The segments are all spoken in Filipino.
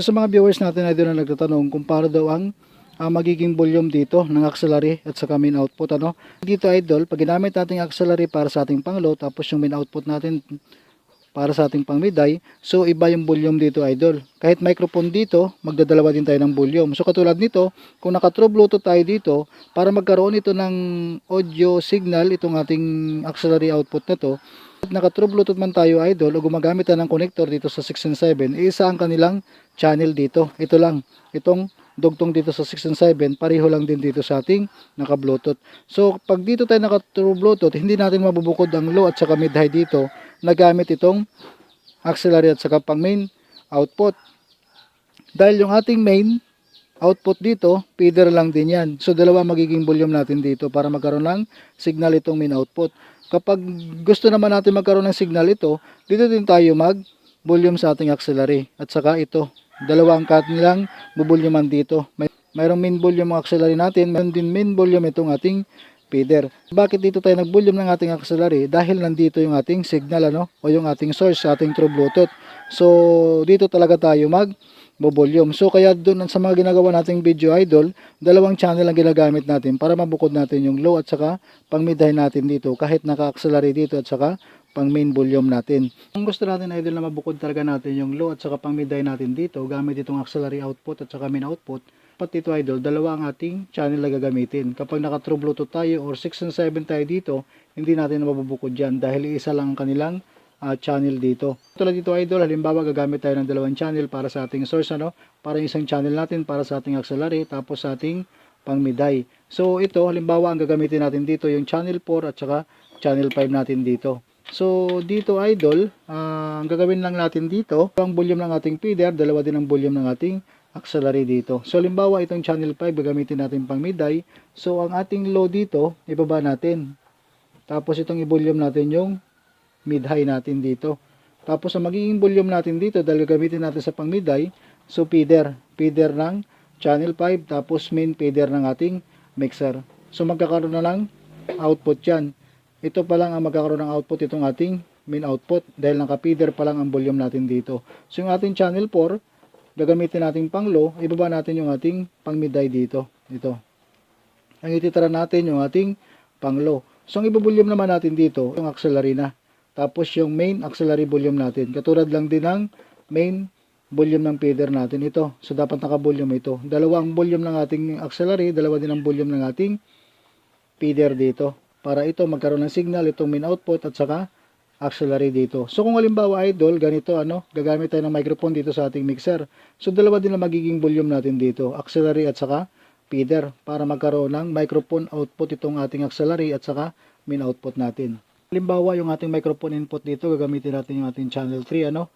Sa mga viewers natin ay doon na nagtatanong kung paano daw ang ah, magiging volume dito ng auxiliary at saka main output ano. Dito idol, pag ginamit natin yung auxiliary para sa ating pang low tapos yung main output natin para sa ating pang mid-high, so iba yung volume dito idol. Kahit microphone dito, magdadalawa din tayo ng volume. So katulad nito, kung naka-true Bluetooth tayo dito, para magkaroon ito ng audio signal, itong ating auxiliary output na to, at naka-true Bluetooth man tayo idol o gumagamit tayo ng connector dito sa 6 and 7, isa ang kanilang channel dito. Ito lang, itong dugtong dito sa 6 and 7, pareho lang din dito sa ating naka-Bluetooth. So, pag dito tayo naka-true Bluetooth, hindi natin mabubukod ang low at saka mid-high dito na gamit itong auxiliary at saka pang main output. Dahil yung ating main output dito, feeder lang din yan. So, dalawa magiging volume natin dito para magkaroon ng signal itong main output. Kapag gusto naman natin magkaroon ng signal ito, dito din tayo mag volume sa ating auxiliary. At saka ito, dalawang cut nilang bubulyuman dito. May, mayroong main volume ang auxiliary natin, mayroon din main volume itong ating feeder. Bakit dito tayo nag-volume ng ating auxiliary? Dahil nandito yung ating signal ano, o yung ating source sa ating true Bluetooth. So, dito talaga tayo mag volume. So, kaya doon sa mga ginagawa nating video idol, dalawang channel ang ginagamit natin para mabukod natin yung low at saka pang mid-high natin dito kahit naka-auxiliary dito at saka pang main volume natin. Kung gusto natin idol na mabukod talaga natin yung low at saka pang mid-high natin dito gamit itong auxiliary output at saka main output, pati ito idol, dalawa ang ating channel na gagamitin. Kapag naka true Bluetooth tayo or 6 and 7 tayo dito, hindi natin mabubukod dyan dahil isa lang ang kanilang ah, channel dito. Tulad dito idol, halimbawa gagamit tayo ng dalawang channel para sa ating source ano, para isang channel natin para sa ating auxiliary tapos sa ating pang mid-high. So ito halimbawa ang gagamitin natin dito yung channel 4 at saka channel 5 natin dito. So dito idol, ah, ang gagawin lang natin dito, ang volume ng ating feeder, dalawa din ang volume ng ating auxiliary dito. So halimbawa itong channel 5 gagamitin natin pang mid-high. So ang ating low dito, ibaba natin. Tapos itong i-volume natin yung mid-high natin dito. Tapos ang magiging volume natin dito dahil gagamitin natin sa pang mid-high, so feeder, feeder ng channel 5 tapos main feeder ng ating mixer. So magkakaroon na lang output yan. Ito pa lang ang magkakaroon ng output itong ating main output dahil naka-feeder pa lang ang volume natin dito. So yung ating channel 4, gagamitin natin pang low, ibaba natin yung ating pang mid-high dito. Ito. Ang ititira natin yung ating pang low. So ang ibubulyum naman natin dito, yung auxiliary na. Tapos yung main auxiliary volume natin. Katulad lang din ng main volume ng feeder natin ito. So dapat naka-volume ito. Dalawa ang volume ng ating auxiliary, dalawa din ang volume ng ating feeder dito. Para ito magkaroon ng signal itong main output at saka auxiliary dito. So kung halimbawa idol, ganito ano, gagamit tayo ng microphone dito sa ating mixer. So dalawa din ang magiging volume natin dito, auxiliary at saka feeder para magkaroon ng microphone output itong ating auxiliary at saka main output natin. Halimbawa, yung ating microphone input dito, gagamitin natin yung ating channel 3, ano?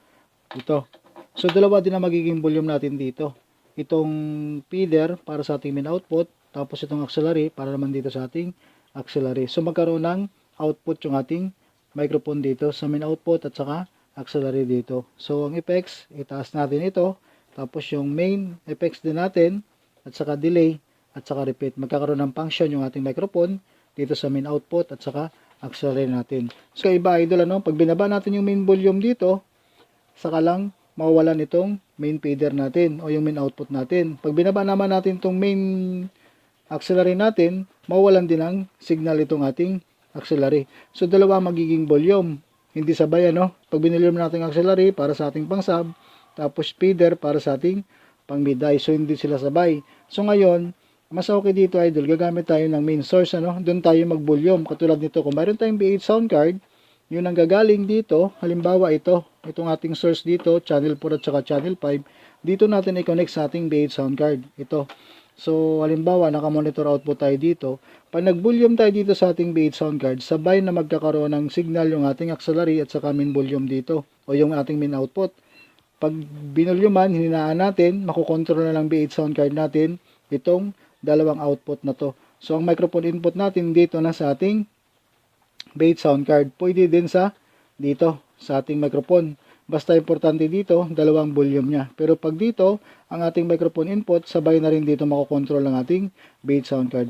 Ito. So, dalawa din ang magiging volume natin dito. Itong feeder para sa ating main output, tapos itong auxiliary para naman dito sa ating auxiliary. So, magkaroon ng output yung ating microphone dito sa main output at saka auxiliary dito. So, ang effects, itaas natin ito. Tapos, yung main effects din natin at saka delay at saka repeat. Magkakaroon ng function yung ating microphone dito sa main output at saka auxiliary natin. So, iba idol, ano? Pag binaba natin yung main volume dito, saka lang mawawalan itong main feeder natin o yung main output natin. Pag binaba naman natin itong main auxiliary natin, mawawalan din ang signal itong ating auxiliary. So, dalawa magiging volume. Hindi sabay, ano? Pag binilium natin auxiliary para sa ating pang sub, tapos feeder para sa ating pang mid-high. So, hindi sila sabay. So, ngayon, mas okay dito idol, gagamit tayo ng main source, ano? Doon tayo mag-volume. Katulad nito, kung mayroon tayong B8 sound card, yun ang gagaling dito, halimbawa ito, itong ating source dito, channel 4 at saka channel 5, dito natin i-connect sa ating B8 sound card, ito. So, halimbawa, naka-monitor output tayo dito. Pag nag-volume tayo dito sa ating B8 sound card, sabay na magkakaroon ng signal yung ating auxiliary at saka main volume dito, o yung ating main output. Pag binulyoman, hininaan natin, makukontrol na lang B8 sound card natin, itong dalawang output na to. So, ang microphone input natin dito na sa ating bait sound card. Pwede din sa dito, sa ating microphone. Basta importante dito, dalawang volume niya. Pero pag dito, ang ating microphone input, sabay na rin dito makokontrol ng ating bait sound card.